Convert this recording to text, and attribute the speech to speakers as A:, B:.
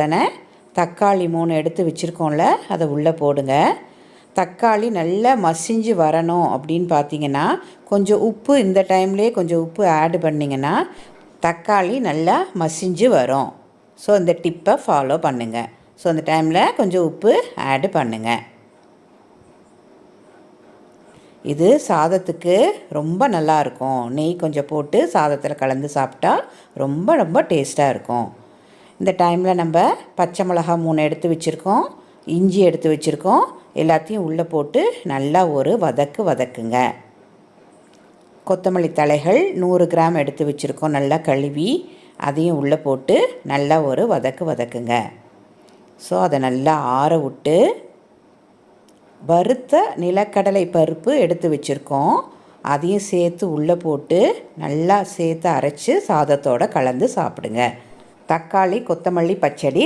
A: உடனே தக்காளி மூணு எடுத்து வச்சுருக்கோம்ல அதை உள்ளே போடுங்க. தக்காளி நல்லா மசிஞ்சு வரணும் அப்படின்னு பார்த்தீங்கன்னா கொஞ்சம் உப்பு இந்த டைம்லேயே கொஞ்சம் உப்பு ஆட் பண்ணிங்கன்னா தக்காளி நல்லா மசிஞ்சு வரும். ஸோ இந்த டிப்பை ஃபாலோ பண்ணுங்கள் ஸோ அந்த டைமில் கொஞ்சம் உப்பு ஆட் பண்ணுங்கள் இது சாதத்துக்கு ரொம்ப நல்லா இருக்கும். நெய் கொஞ்சம் போட்டு சாதத்தில் கலந்து சாப்பிட்டா ரொம்ப ரொம்ப டேஸ்ட்டாக இருக்கும். இந்த டைமில் நம்ம பச்சை மிளகா மூணு எடுத்து வச்சுருக்கோம். இஞ்சி எடுத்து வச்சுருக்கோம். எல்லாத்தையும் உள்ளே போட்டு நல்லா ஒரு வதக்கு வதக்குங்க. கொத்தமல்லி தலைகள் நூறு கிராம் எடுத்து வச்சுருக்கோம். நல்லா கழுவி அதையும் உள்ளே போட்டு நல்லா ஒரு வதக்கு வதக்குங்க. ஸோ அதை நல்லா ஆற விட்டு வறுத்த நிலக்கடலை பருப்பு எடுத்து வச்சுருக்கோம். அதையும் சேர்த்து உள்ளே போட்டு நல்லா சேர்த்து அரைச்சி சாதத்தோடு கலந்து சாப்பிடுங்க. தக்காளி கொத்தமல்லி பச்சடி